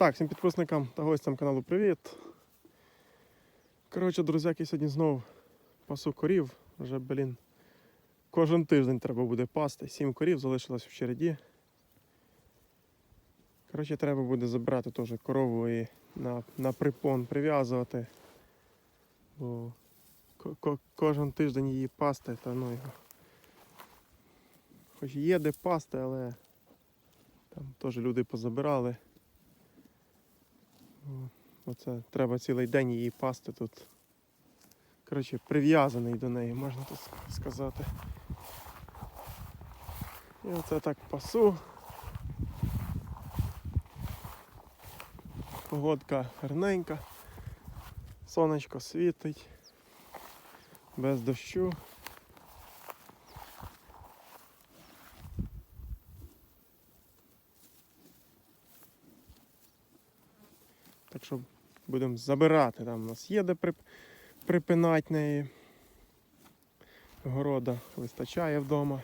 Так, всім підписникам та гостям каналу привіт. Коротше, друзяки, сьогодні знову пасу корів. Вже, блін, кожен тиждень треба буде пасти. Сім корів залишилось в череді. Коротше, треба буде забрати теж корову і на, на припон прив'язувати. Бо ко- ко- кожен тиждень її пасти, та ну його. Хоч є де пасти, але там теж люди позабирали. Оце треба цілий день її пасти тут. Коротше, прив'язаний до неї, можна тут сказати. І оце так пасу. Погодка гарненька. Сонечко світить. Без дощу. Так будемо забирати. Там у нас є де прип... припинати неї. Города вистачає вдома.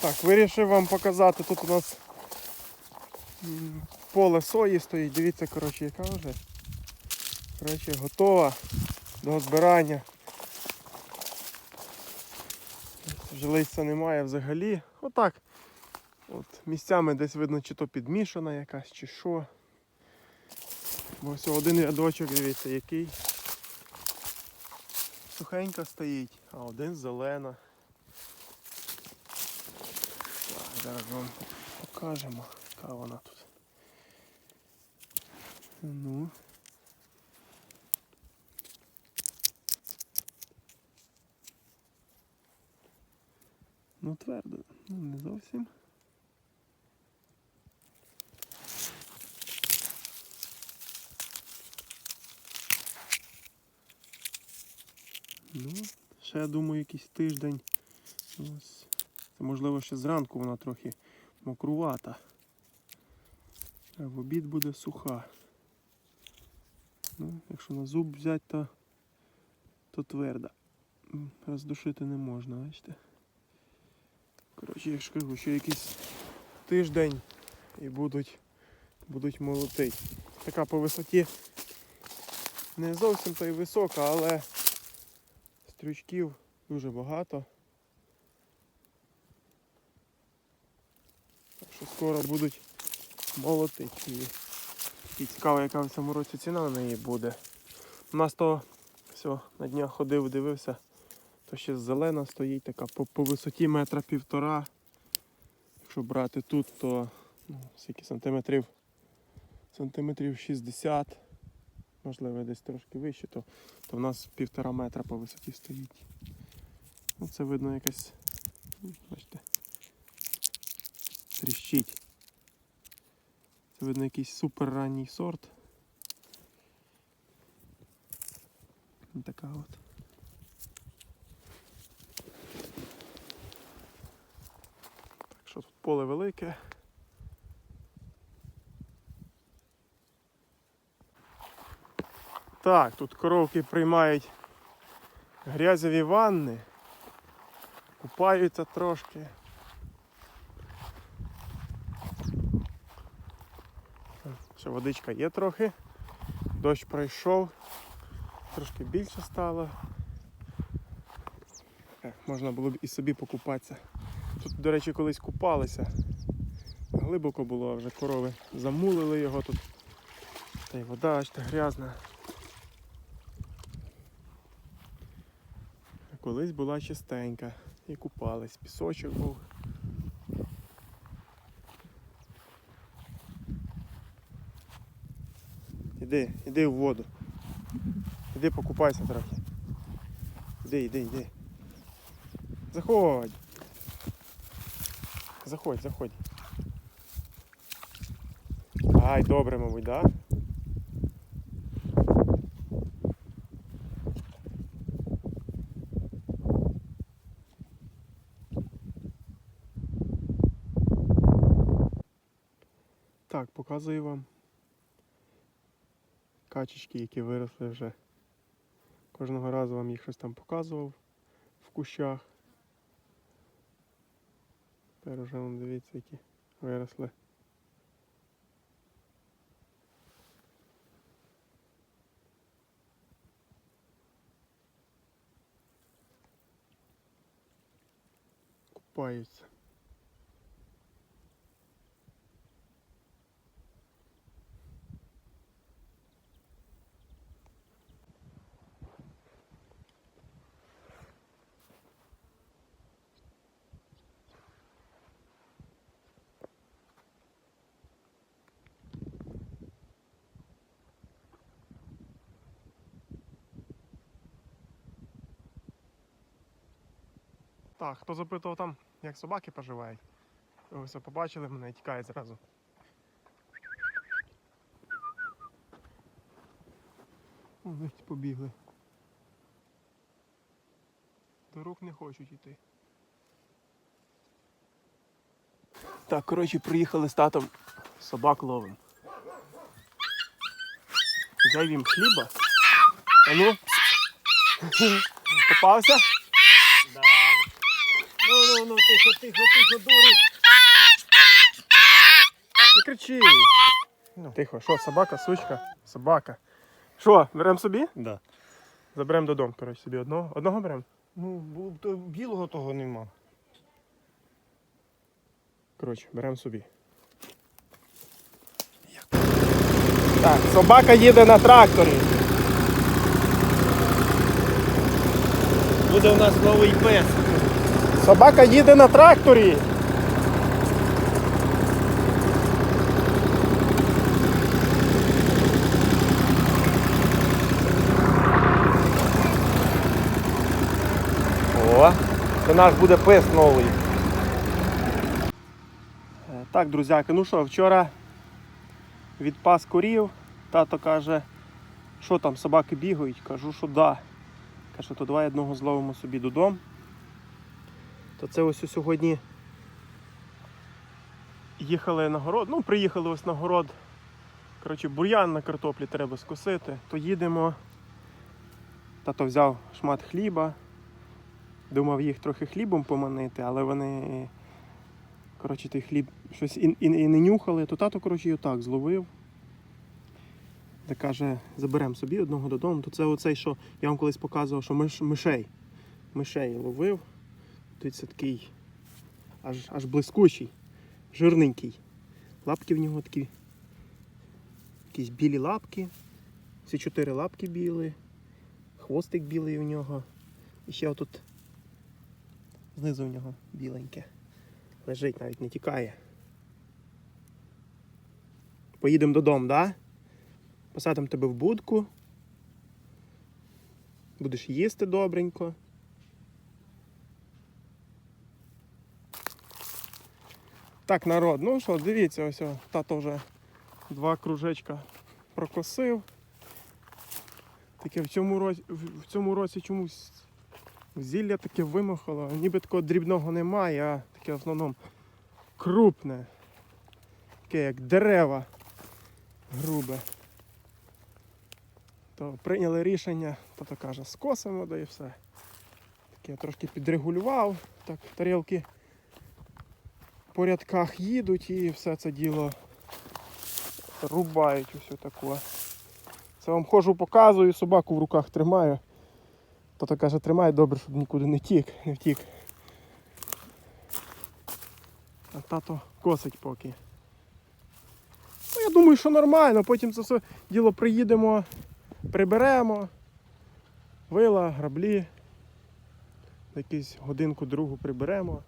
Так, вирішив вам показати. Тут у нас поле сої стоїть. Дивіться, коротше, яка вже. Коротше, готова до збирання. Вже листя немає взагалі. Отак. От місцями десь видно, чи то підмішана якась, чи що. Бо ось один рядочок, дивіться, який. Сухенька стоїть, а один зелена. Так, зараз вам покажемо, яка вона тут. Ну. Ну твердо, ну не зовсім. Ну, ще я думаю, якийсь тиждень. Ось. Це можливо ще зранку вона трохи мокрувата. А в обід буде суха. Ну, якщо на зуб взяти, то, то тверда. Роздушити не можна, бачите? Коротше, я ж кажу, ще якийсь тиждень і будуть, будуть молотить. Така по висоті не зовсім то й висока, але стрючків дуже багато. Так що скоро будуть молотити. І цікаво, яка в цьому році ціна на неї буде. У нас то все, на днях ходив, дивився, то ще зелена стоїть, така по, по висоті метра півтора. Якщо брати тут, то ну, скільки сантиметрів? Сантиметрів 60, можливо десь трошки вище, то, то в нас півтора метра по висоті стоїть. Ну, це видно якась, бачите, тріщить. Це видно якийсь супер ранній сорт. Така от. Так що тут поле велике. Так, тут коровки приймають грязеві ванни, купаються трошки. Ще водичка є трохи. Дощ пройшов, трошки більше стало. Можна було б і собі покупатися. Тут, до речі, колись купалися. Глибоко було, вже корови замулили його тут. Та й вода аж та грязна. Колись була чистенька. І купались, пісочок був. Іди, іди в воду. Іди покупайся трохи. Іди, іди, іди. Заходь. Заходь, заходь. Ай, добре, мабуть, да? Так, показую вам качечки, які виросли вже. Кожного разу вам їх щось там показував в кущах. Тепер уже вон, дивіться, які виросли. Купаються. Так, хто запитував там, як собаки поживають? Ви все побачили мене і тікають зразу. Вони побігли. До рук не хочуть йти. Так, коротше, приїхали з татом собак ловим. Взяв їм хліба. А ну. Попався? Да. Ну, ну, ну, тихо, тихо, тихо, дурик. Не кричи. Ну. Тихо, що, собака, сучка, собака. Що, беремо собі? Да. Заберемо додому, коротше, собі одного. Одного беремо. Ну, бу- то білого того нема. Коротше, беремо собі. Так, собака їде на тракторі. Буде у нас новий пес. Собака їде на тракторі. О, це наш буде пес новий. Е, Так, друзяки, ну що, вчора відпас корів. Тато каже, що там, собаки бігають? Кажу, що да. Каже, то давай одного зловимо собі додому. То це ось сьогодні їхали на город. Ну, приїхали ось на город. Коротше, бур'ян на картоплі треба скосити. То їдемо. Тато взяв шмат хліба. Думав їх трохи хлібом поманити, але вони Коротше, той хліб щось і, і, і не нюхали, то тато, коротше, його так зловив. Та каже, заберемо собі одного додому. То це оцей, що я вам колись показував, що миш, мишей. Мишей ловив. Це такий аж, аж блискучий, жирненький. Лапки в нього такі. Якісь білі лапки. Всі чотири лапки білі. Хвостик білий у нього. І ще отут знизу у нього біленьке. Лежить, навіть не тікає. Поїдемо додому, да? Посадимо тебе в будку. Будеш їсти добренько. Так, народ, ну що, дивіться, ось тато вже два кружечка прокосив. Таке в цьому році, в цьому році чомусь зілля таке вимахало, ніби такого дрібного немає, а таке в основному крупне. Таке як дерева грубе. То прийняли рішення, тато каже, скосимо, да і все. Так я трошки підрегулював, так тарілки по рядках їдуть і все це діло рубають усе таке. Це вам ходжу, показую, собаку в руках тримаю. Тато каже, тримай добре, щоб нікуди не тік, не втік. А тато косить поки. Ну, я думаю, що нормально, потім це все діло приїдемо, приберемо, вила, граблі, якусь годинку другу приберемо.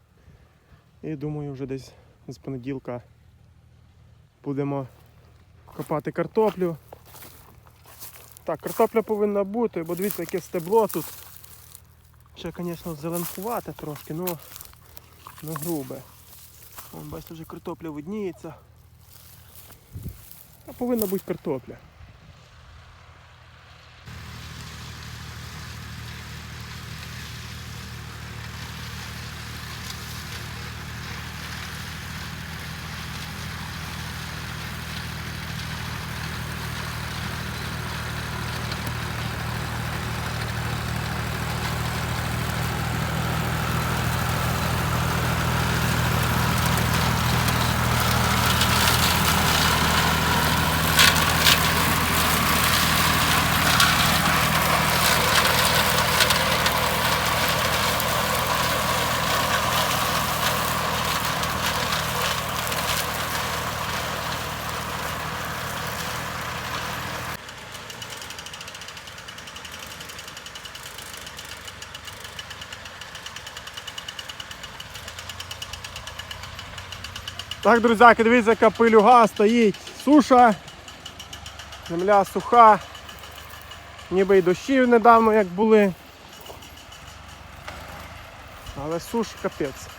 І думаю, вже десь з понеділка будемо копати картоплю. Так, картопля повинна бути, бо дивіться, яке стебло тут. Ще, звісно, зеленкувате трошки, ну, ну грубе. Вон, бачите, вже картопля видніється. А повинна бути картопля. Так, друзяки, дивіться, яка пилюга стоїть. Суша. Земля суха. Ніби й дощів недавно як були. Але суш капець.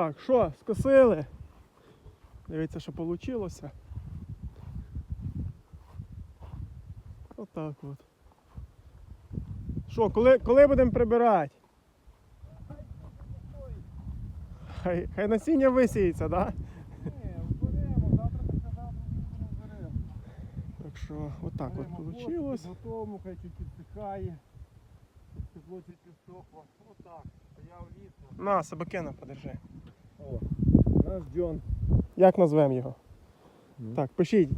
Так, що, скосили? Дивіться, що вийшло. Отак от. Що, коли, коли будемо прибирати? Хай, хай насіння висіється, так? Да? Ні, завтра післязавтра беремо. Так що, отак от вийшло. Готову, хай чуть підсихає. Тепло чуть підсохло. Отак. Стояв ліс. На, собакена подержи. Наш Джон. Як назвемо його? Ну. Так, пишіть.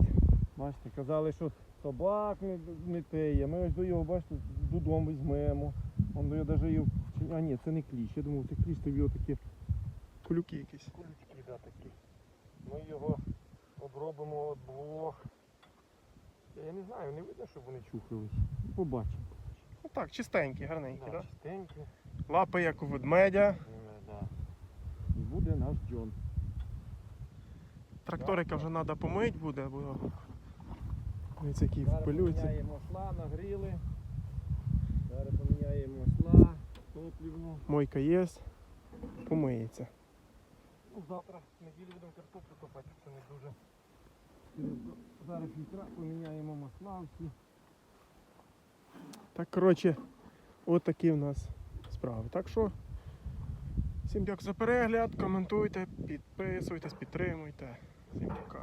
Бачите, казали, що собак не, не теє. Ми ось до його, бачите, додому візьмемо. Он до його навіть його. А ні, це не кліщ. Я думав, це кліщ, то його такі Кулюки якісь. кулючки, да, такі. Ми його обробимо від блох. Я не знаю, не видно, щоб вони чухались. Побачимо. Ну так, чистенькі, гарненькі, Да, так? чистенькі. Лапи як у ведмедя. Е, Да. І буде наш Джон. Тракторика вже треба помити буде, бо дивіться, який в Зараз поміняємо масла, нагріли. Зараз поміняємо масла, топлівну. Мойка є, помиється. Ну, завтра в неділю будемо картоплю копати, це не дуже. Зараз фільтра поміняємо масла всі. Так, коротше, от такі в нас справи. Так що, всім дякую за перегляд, коментуйте, підписуйтесь, підтримуйте. Всім пока.